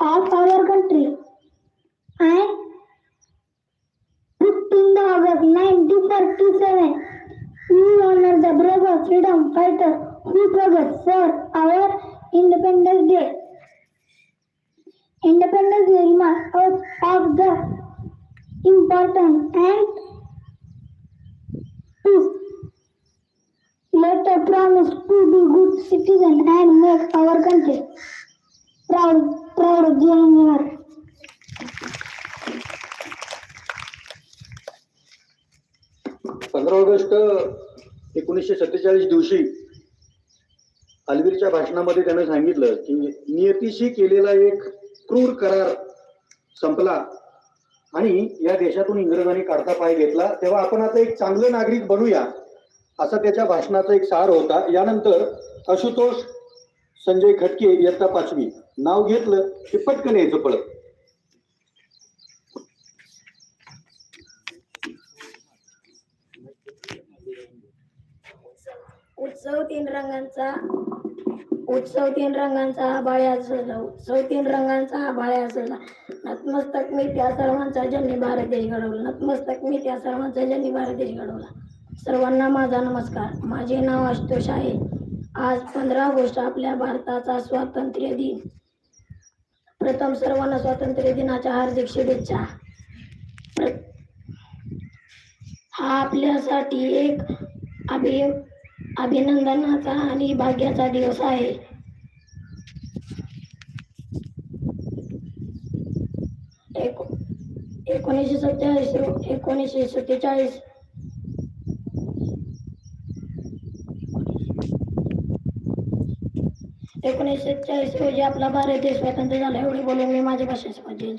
of our country. And 15th August 1947, we honor the brave freedom fighter who fought for our Independence Day. Independence Day reminds us of the important and to let us promise to be good citizen and make our country proud, proud पंधरा August एकोणीसशे सत्तेचाळीस दिवशी अलवीरच्या भाषणामध्ये त्याने सांगितलं की नियतीशी केलेला एक क्रूर करार संपला आणि या देशातून इंग्रजांनी काढता पाय घेतला तेव्हा आपण आता एक चांगलं नागरिक बनूया असा त्याच्या भाषणाचा एक सार होता. यानंतर आशुतोष संजय खटके इयत्ता पाचवी. नाव घेतलं की पटकन यायचं पळत. उत्सव तीन रंगांचा उत्सव तीन रंगांचा हा बाळ्या सजला उत्सव तीन रंगांचा हा बाळ्या असला नतमस्तक मी त्या सर्वांचा ज्यांनी भारत देश घडवला. नतमस्तक मी त्या सर्वांचा ज्यांनी भारत देश घडवला. सर्वांना माझा नमस्कार. माझे नाव आशुतोष आहे. आज पंधरा ऑगस्ट आपल्या भारताचा स्वातंत्र्य दिन. प्रथम सर्वांना स्वातंत्र्य दिनाच्या हार्दिक शुभेच्छा. प्र- हा आपल्यासाठी एक अभि अभिनंदनाचा आणि भाग्याचा दिवस आहे. एको एकोणीसशे सत्तेचाळीस एकोणीसशे सत्तेचाळीस एकोणीसशे चाळीस रोजी आपला भारत देश स्वतंत्र झाला एवढे बोलून मी माझ्या भाषेचा जय